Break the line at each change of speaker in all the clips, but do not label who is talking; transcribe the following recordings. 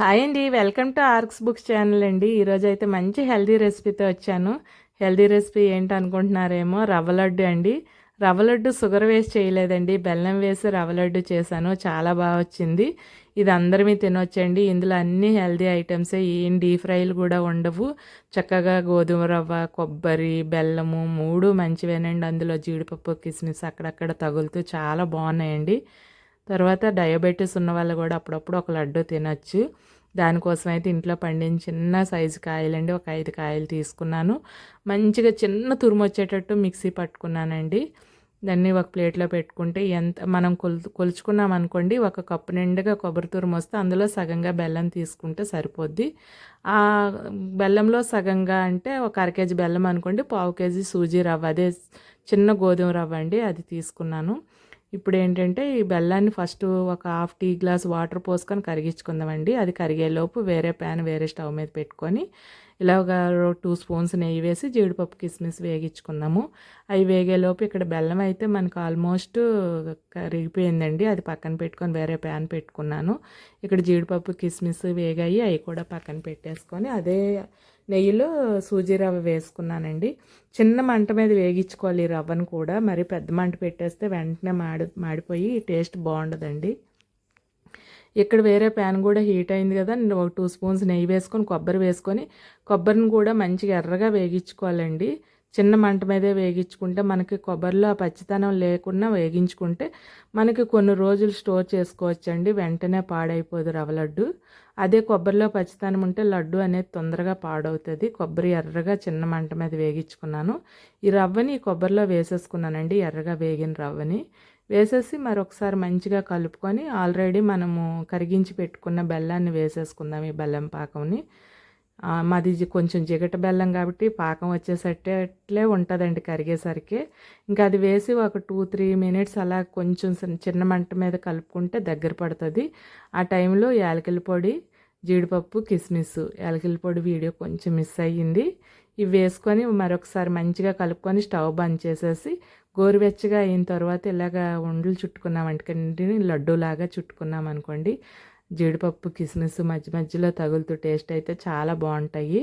Hi అండి. Welcome to Arks Books channel అండి. ఈరోజు అయితే మంచి హెల్దీ రెసిపీతో వచ్చాను. హెల్దీ రెసిపీ ఏంటి అనుకుంటున్నారేమో రవ్వ లడ్డు అండి. రవ్వ లడ్డు షుగర్ వేసి చేయలేదండి. బెల్లం వేసి రవ్వ లడ్డు చేశాను. చాలా బాగా వచ్చింది. ఇది అందరిమీ తినొచ్చండి. ఇందులో అన్ని హెల్దీ ఐటమ్స్ ఏం డీప్ ఫ్రైలు కూడా ఉండవు. చక్కగా గోధుమ రవ్వ కొబ్బరి బెల్లము మూడు మంచివేనండి. అందులో జీడిపప్పు కిస్మిస్ అక్కడక్కడ తగులుతూ చాలా బాగున్నాయండి. తర్వాత డయాబెటీస్ ఉన్న వాళ్ళు కూడా అప్పుడప్పుడు ఒక లడ్డు తినచ్చు. దానికోసం అయితే ఇంట్లో పండిన చిన్న సైజు కాయలండి. ఒక ఐదు కాయలు తీసుకున్నాను. మంచిగా చిన్న తురుము వచ్చేటట్టు మిక్సీ పట్టుకున్నానండి. దాన్ని ఒక ప్లేట్లో పెట్టుకుంటే ఎంత మనం కొల్ కొలుచుకున్నాం అనుకోండి ఒక కప్పు నిండుగా కొబ్బరి తురుము వస్తే అందులో సగంగా బెల్లం తీసుకుంటే సరిపోద్ది. ఆ బెల్లంలో సగంగా అంటే ఒక అర కేజీ బెల్లం అనుకోండి పావు కేజీ సూజీ రవ్వ అదే చిన్న గోధుమ రవ్వ అండి అది తీసుకున్నాను. ఇప్పుడు ఏంటంటే ఈ బెల్లాన్ని ఫస్ట్ ఒక హాఫ్ టీ గ్లాస్ వాటర్ పోసుకొని కరిగించుకుందామండి. అది కరిగేలోపు వేరే ప్యాన్ వేరే స్టవ్ మీద పెట్టుకొని ఇలాగ టూ స్పూన్స్ నెయ్యి వేసి జీడిపప్పు కిస్మిస్ వేగించుకుందాము. అవి వేగేలోపు ఇక్కడ బెల్లం అయితే మనకు ఆల్మోస్ట్ కరిగిపోయిందండి. అది పక్కన పెట్టుకొని వేరే ప్యాన్ పెట్టుకున్నాను. ఇక్కడ జీడిపప్పు కిస్మిస్ వేగాయి అవి కూడా పక్కన పెట్టేసుకొని అదే నెయ్యిలో సూజీ రవ్వ వేసుకున్నానండి. చిన్న మంట మీద వేగించుకోవాలి ఈ రవ్వను కూడా. మరి పెద్ద మంట పెట్టేస్తే వెంటనే మాడి మాడిపోయి టేస్ట్ బాగుండదండి. ఇక్కడ వేరే ప్యాన్ కూడా హీట్ అయింది కదా నేను ఒక టూ స్పూన్స్ నెయ్యి వేసుకొని కొబ్బరి వేసుకొని కొబ్బరిని కూడా మంచిగా ఎర్రగా వేగించుకోవాలండి. చిన్న మంట మీదే వేగించుకుంటే మనకి కొబ్బరిలో పచ్చితనం లేకుండా వేగించుకుంటే మనకి కొన్ని రోజులు స్టోర్ చేసుకోవచ్చండి. వెంటనే పాడైపోదు రవ్వ లడ్డు. అదే కొబ్బరిలో పచ్చితనం ఉంటే లడ్డు అనేది తొందరగా పాడవుతుంది. కొబ్బరి ఎర్రగా చిన్న మంట మీద వేగించుకున్నాను. ఈ రవ్వని కొబ్బరిలో వేసేసుకున్నానండి ఎర్రగా వేగిన రవ్వని. వేసేసి మరొకసారి మంచిగా కలుపుకొని ఆల్రెడీ మనము కరిగించి పెట్టుకున్న బెల్లాన్ని వేసేసుకుందాం ఈ బెల్లం పాకంని. మాది కొంచెం జిగట బెల్లం కాబట్టి పాకం వచ్చేసట్టేట్లే ఉంటుందండి కరిగేసరికి. ఇంకా అది వేసి ఒక టూ త్రీ మినిట్స్ అలా కొంచెం చిన్న మంట మీద కలుపుకుంటే దగ్గర పడుతుంది. ఆ టైంలో యాలకిల పొడి జీడిపప్పు కిస్మిస్. యాలకిల పొడి వీడియో కొంచెం మిస్ అయ్యింది. ఇవి వేసుకొని మరొకసారి మంచిగా కలుపుకొని స్టవ్ బంద్ చేసేసి గోరువెచ్చగా అయిన తర్వాత ఇలాగ ఉండలు చుట్టుకున్నాం. అంటే లడ్డూలాగా చుట్టుకున్నాం అనుకోండి. జీడిపప్పు కిస్మిస్ మధ్య మధ్యలో తగులుతూ టేస్ట్ అయితే చాలా బాగుంటాయి.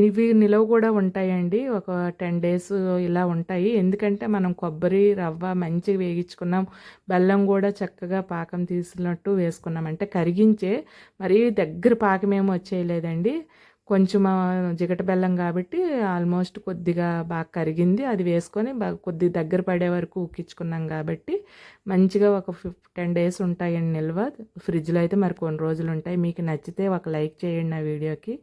ఇవి నిలవ కూడా ఉంటాయండి. ఒక టెన్ డేస్ ఇలా ఉంటాయి. ఎందుకంటే మనం కొబ్బరి రవ్వ మంచిగా వేగించుకున్నాం. బెల్లం కూడా చక్కగా పాకం తీసినట్టు వేసుకున్నాం. అంటే కరిగించే మరీ దగ్గర పాకం వచ్చేయలేదండి. కొంచెం జిగట బెల్లం కాబట్టి ఆల్మోస్ట్ కొద్దిగా బాగా కరిగింది. అది వేసుకొని బాగా కొద్ది దగ్గర పడే వరకు ఉక్కించుకున్నాం కాబట్టి మంచిగా ఒక ఫిఫ్ టెన్ డేస్ ఉంటాయండి నిల్వ. ఫ్రిడ్జ్లో అయితే మరి కొన్ని రోజులు ఉంటాయి. మీకు నచ్చితే ఒక లైక్ చేయండి నా వీడియోకి.